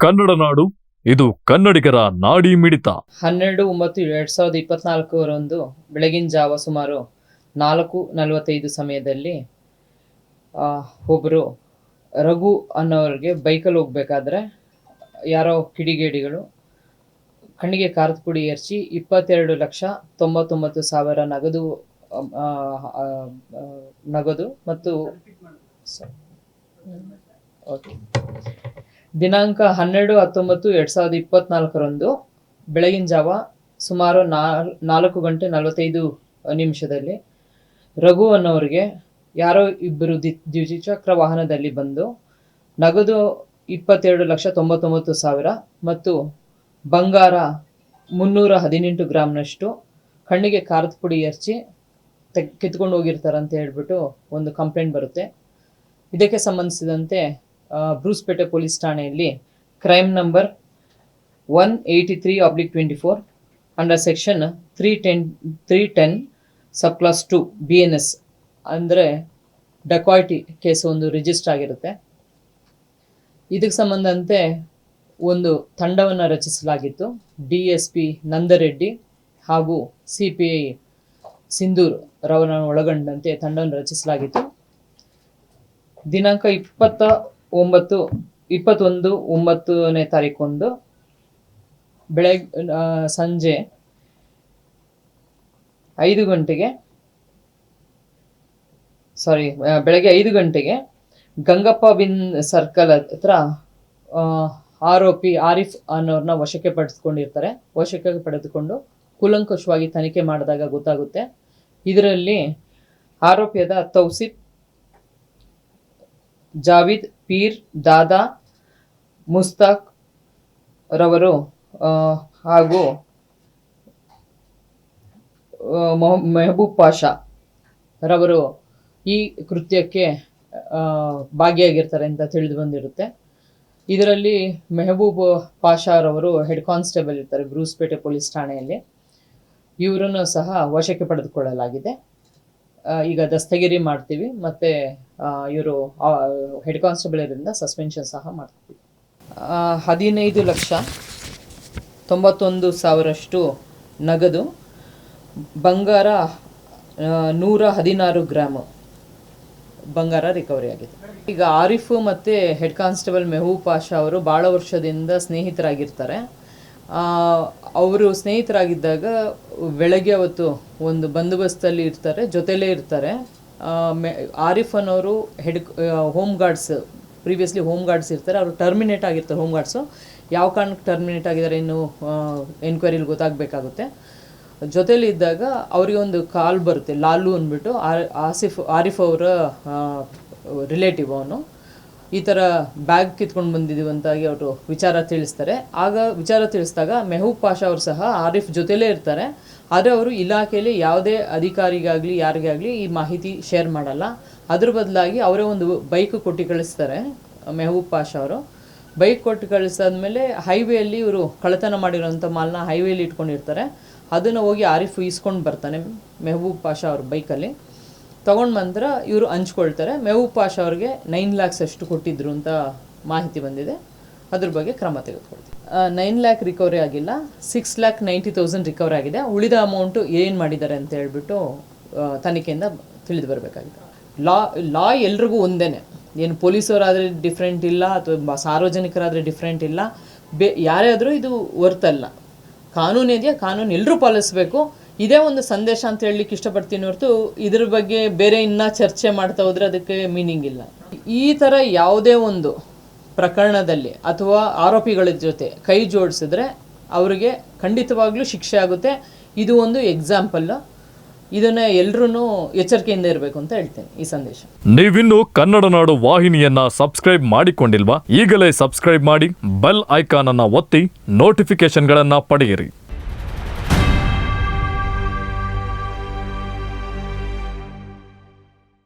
ಕನ್ನಡ ನಾಡು, ಇದು ಕನ್ನಡಿಗರ ನಾಡಿ ಮಿಡಿತ. ಹನ್ನೆರಡು, ಒಂಬತ್ತು, ಎರಡ್ ಸಾವಿರದ ಇಪ್ಪತ್ನಾಲ್ಕರಂದು ಬೆಳಗಿನ ಜಾವ ಸುಮಾರು ನಾಲ್ಕು ನಲವತ್ತೈದು ಸಮಯದಲ್ಲಿ ಒಬ್ಬರು ರಘು ಅನ್ನೋರಿಗೆ ಬೈಕಲ್ಲಿ ಹೋಗ್ಬೇಕಾದ್ರೆ ಯಾರೋ ಕಿಡಿಗೇಡಿಗಳು ಕಣ್ಣಿಗೆ ಖಾರದ ಪುಡಿ ಎರಚಿ ಇಪ್ಪತ್ತೆರಡು ಲಕ್ಷ ತೊಂಬತ್ತೊಂಬತ್ತು ಸಾವಿರ ನಗದು ನಗದು ಮತ್ತು ಓಕೆ ದಿನಾಂಕ ಹನ್ನೆರಡು ಹತ್ತೊಂಬತ್ತು ಎರಡು ಸಾವಿರದ ಇಪ್ಪತ್ನಾಲ್ಕರಂದು ಬೆಳಗಿನ ಜಾವ ಸುಮಾರು ನಾಲ್ ನಾಲ್ಕು ಗಂಟೆ ನಲವತ್ತೈದು ನಿಮಿಷದಲ್ಲಿ ರಘು ಅನ್ನೋರಿಗೆ ಯಾರೋ ಇಬ್ಬರು ದಿ ದ್ವಿಚಕ್ರ ವಾಹನದಲ್ಲಿ ಬಂದು ನಗದು ಇಪ್ಪತ್ತೆರಡು ಲಕ್ಷ ತೊಂಬತ್ತೊಂಬತ್ತು ಸಾವಿರ ಮತ್ತು ಬಂಗಾರ ಮುನ್ನೂರ ಹದಿನೆಂಟು ಗ್ರಾಮ್ನಷ್ಟು ಕಣ್ಣಿಗೆ ಖಾರದ ಪುಡಿ ಎರಚಿ ತೆ ಕಿತ್ಕೊಂಡು ಹೋಗಿರ್ತಾರಂತ ಹೇಳ್ಬಿಟ್ಟು ಒಂದು ಕಂಪ್ಲೇಂಟ್ ಬರುತ್ತೆ. ಇದಕ್ಕೆ ಸಂಬಂಧಿಸಿದಂತೆ ಬ್ರೂಸ್ಪೇಟೆ ಪೊಲೀಸ್ ಠಾಣೆಯಲ್ಲಿ crime number one eighty three oblique twenty four under section three ten three ten sub class two B N S ಅಂದರೆ ಡಕಾಯ್ಟಿ ಕೇಸ್ ಒಂದು ರಿಜಿಸ್ಟರ್ ಆಗಿರುತ್ತೆ. ಇದಕ್ಕೆ ಸಂಬಂಧಂತೆ ಒಂದು ತಂಡವನ್ನು ರಚಿಸಲಾಗಿತ್ತು. ಡಿ ಎಸ್ ಪಿ ನಂದರೆಡ್ಡಿ ಹಾಗೂ ಸಿ ಪಿ ಐ ಸಿಂಧೂರ್ ರವರನ್ನು ಒಳಗೊಂಡಂತೆ ತಂಡವನ್ನು ರಚಿಸಲಾಗಿತ್ತು. ದಿನಾಂಕ ಇಪ್ಪತ್ತ ಒಂಬತ್ತು, ಇಪ್ಪತ್ತೊಂದು, ಒಂಬತ್ತನೇ ತಾರೀಕೊಂದು ಬೆಳಗ್ ಸಂಜೆ ಐದು ಗಂಟೆಗೆ ಸಾರಿ ಬೆಳಗ್ಗೆ ಐದು ಗಂಟೆಗೆ ಗಂಗಪ್ಪ ಬಿನ್ ಸರ್ಕಲ್ ಹತ್ರ ಆರೋಪಿ ಆರಿಫ್ ಅನ್ನೋರನ್ನ ವಶಕ್ಕೆ ಪಡೆದುಕೊಂಡಿರ್ತಾರೆ. ವಶಕ್ಕೆ ಪಡೆದುಕೊಂಡು ಕೂಲಂಕುಷವಾಗಿ ತನಿಖೆ ಮಾಡಿದಾಗ ಗೊತ್ತಾಗುತ್ತೆ. ಇದರಲ್ಲಿ ಆರೋಪಿಯಾದ ತೌಸಿಫ್ ಜಾವಿದ್, ಪೀರ್, ದಾದಾ, ಮುಸ್ತಾಕ್ ರವರು ಹಾಗೂ ಮೆಹಬೂಬ್ ಪಾಷಾ ರವರು ಈ ಕೃತ್ಯಕ್ಕೆ ಭಾಗಿಯಾಗಿರ್ತಾರೆ ಅಂತ ತಿಳಿದು ಬಂದಿರುತ್ತೆ. ಇದರಲ್ಲಿ ಮೆಹಬೂಬ್ ಪಾಷಾರವರು ಹೆಡ್ ಕಾನ್ಸ್ಟೇಬಲ್ ಇರ್ತಾರೆ, ಬ್ರೂಸ್ಪೇಟೆ ಪೊಲೀಸ್ ಠಾಣೆಯಲ್ಲಿ. ಇವರನ್ನು ಸಹ ವಶಕ್ಕೆ ಪಡೆದುಕೊಳ್ಳಲಾಗಿದೆ. ಈಗ ದಸ್ತಗಿರಿ ಮಾಡ್ತೀವಿ, ಮತ್ತೆ ಇವರು ಹೆಡ್ ಕಾನ್ಸ್ಟೇಬಲ್ ಇರೋದ್ರಿಂದ ಸಸ್ಪೆನ್ಷನ್ ಸಹ ಮಾಡ್ತೀವಿ. ಹದಿನೈದು ಲಕ್ಷ ತೊಂಬತ್ತೊಂದು ಸಾವಿರಷ್ಟು ನಗದು, ಬಂಗಾರ ನೂರ ಹದಿನಾರು ಗ್ರಾಮ್ ಬಂಗಾರ ರಿಕವರಿ ಆಗಿದೆ. ಈಗ ಆರಿಫ್ ಮತ್ತು ಹೆಡ್ ಕಾನ್ಸ್ಟೇಬಲ್ ಮೆಹೂ ಪಾಷಾ ಅವರು ಭಾಳ ವರ್ಷದಿಂದ ಸ್ನೇಹಿತರಾಗಿರ್ತಾರೆ. ಅವರು ಸ್ನೇಹಿತರಾಗಿದ್ದಾಗ ಬೆಳಗ್ಗೆ ಅವತ್ತು ಒಂದು ಬಂದೋಬಸ್ತಲ್ಲಿ ಇರ್ತಾರೆ, ಜೊತೆಲೇ ಇರ್ತಾರೆ. ಮೆ, ಆರಿಫ್ ಅನ್ನೋರು head home guards previously home guards ಇರ್ತಾರೆ. ಅವರು ಟರ್ಮಿನೇಟ್ ಆಗಿರ್ತಾರೆ ಹೋಮ್ ಗಾರ್ಡ್ಸು ಯಾವ ಕಾರಣಕ್ಕೆ ಟರ್ಮಿನೇಟ್ ಆಗಿದ್ದಾರೆ ಇನ್ನು ಎನ್ಕ್ವೈರಿಲಿ ಗೊತ್ತಾಗಬೇಕಾಗುತ್ತೆ. ಜೊತೇಲಿ ಇದ್ದಾಗ ಅವರಿಗೆ ಒಂದು ಕಾಲ್ ಬರುತ್ತೆ, ಲಾಲು ಅಂದ್ಬಿಟ್ಟು. ಆಸಿಫ್, ಆರಿಫ್ ಅವರ ರಿಲೇಟಿವ್ ಅವನು. ಈ ಥರ ಬ್ಯಾಗ್ ಕಿತ್ಕೊಂಡು ಬಂದಿದ್ದೀವಿ ಅಂತಾಗಿ ಅವರು ವಿಚಾರ ತಿಳಿಸ್ತಾರೆ. ಆಗ ವಿಚಾರ ತಿಳಿಸಿದಾಗ ಮೆಹೂಬ್ ಪಾಷಾ ಅವರು ಸಹ ಆರಿಫ್ ಜೊತೆಲೇ ಇರ್ತಾರೆ. ಆದರೆ ಅವರು ಇಲಾಖೆಯಲ್ಲಿ ಯಾವುದೇ ಅಧಿಕಾರಿಗಾಗಲಿ ಯಾರಿಗೇ ಆಗಲಿ ಈ ಮಾಹಿತಿ ಶೇರ್ ಮಾಡಲ್ಲ. ಅದ್ರ ಬದಲಾಗಿ ಅವರೇ ಒಂದು ಬೈಕ್ ಕೊಟ್ಟು ಕಳಿಸ್ತಾರೆ, ಮೆಹಬೂಬ್ ಪಾಷಾ ಅವರು. ಬೈಕ್ ಕೊಟ್ಟು ಕಳಿಸಾದ್ಮೇಲೆ ಹೈವೇಯಲ್ಲಿ ಇವರು ಕಳ್ಳತನ ಮಾಡಿರೋಂಥ ಮಾಲ್ನ ಹೈವೇಲಿ ಇಟ್ಕೊಂಡಿರ್ತಾರೆ. ಅದನ್ನು ಹೋಗಿ ಆರಿಫ್ ಇಸ್ಕೊಂಡು ಬರ್ತಾನೆ ಮೆಹಬೂಬ್ ಪಾಷಾ ಅವ್ರ ಬೈಕಲ್ಲಿ ತೊಗೊಂಡು ನಂತರ ಇವರು ಹಂಚ್ಕೊಳ್ತಾರೆ. ಮೆಹಬೂಬ್ ಪಾಷ ಅವ್ರಿಗೆ ನೈನ್ ಲ್ಯಾಕ್ಸ್ ಅಷ್ಟು ಕೊಟ್ಟಿದ್ರು ಅಂತ ಮಾಹಿತಿ ಬಂದಿದೆ. ಅದ್ರ ಬಗ್ಗೆ ಕ್ರಮ ತೆಗೆದುಕೊಳ್ತೀವಿ. ನೈನ್ ಲ್ಯಾಕ್ ರಿಕವರಿ ಆಗಿಲ್ಲ. Six lakh ninety thousand recovery ಆಗಿದೆ. ಉಳಿದ ಅಮೌಂಟು ಏನು ಮಾಡಿದ್ದಾರೆ ಅಂತ ಹೇಳ್ಬಿಟ್ಟು ತನಿಖೆಯಿಂದ ತಿಳಿದು ಬರಬೇಕಾಗಿದೆ. ಲಾ ಲಾ ಎಲ್ರಿಗೂ ಒಂದೇ ಏನು ಪೊಲೀಸರಾದರೆ ಡಿಫ್ರೆಂಟ್ ಇಲ್ಲ, ಅಥವಾ ಸಾರ್ವಜನಿಕರಾದರೆ ಡಿಫ್ರೆಂಟ್ ಇಲ್ಲ. ಬೇ ಯಾರೇ ಆದರೂ ಇದು ವರ್ತಲ್ಲ ಕಾನೂನು ಇದೆಯಾ? ಕಾನೂನು ಎಲ್ಲರೂ ಪಾಲಿಸಬೇಕು. ಇದೇ ಒಂದು ಸಂದೇಶ ಅಂತ ಹೇಳಲಿಕ್ಕೆ ಇಷ್ಟಪಡ್ತೀನಿ ಹೊರತು ಇದ್ರ ಬಗ್ಗೆ ಬೇರೆ ಇನ್ನೂ ಚರ್ಚೆ ಮಾಡ್ತಾ ಹೋದ್ರೆ ಅದಕ್ಕೆ ಮೀನಿಂಗ್ ಇಲ್ಲ. ಈ ಥರ ಯಾವುದೇ ಒಂದು ಪ್ರಕರಣದಲ್ಲಿ ಅಥವಾ ಆರೋಪಿಗಳ ಜೊತೆ ಕೈ ಜೋಡಿಸಿದ್ರೆ ಅವರಿಗೆ ಖಂಡಿತವಾಗ್ಲೂ ಶಿಕ್ಷೆ ಆಗುತ್ತೆ. ಇದು ಒಂದು ಎಕ್ಸಾಂಪಲ್ ಇದನ್ನ ಎಲ್ರೂ ಎಚ್ಚರಿಕೆಯಿಂದ ಇರಬೇಕು ಅಂತ ಹೇಳ್ತೇನೆ ಈ ಸಂದೇಶ. ನೀವಿನ್ನು ಕನ್ನಡ ನಾಡು ವಾಹಿನಿಯನ್ನ ಸಬ್ಸ್ಕ್ರೈಬ್ ಮಾಡಿಕೊಂಡಿಲ್ವಾ? ಈಗಲೇ ಸಬ್ಸ್ಕ್ರೈಬ್ ಮಾಡಿ ಬೆಲ್ ಐಕಾನ್ ಅನ್ನ ಒತ್ತಿ ನೋಟಿಫಿಕೇಶನ್ಗಳನ್ನ ಪಡೆಯಿರಿ.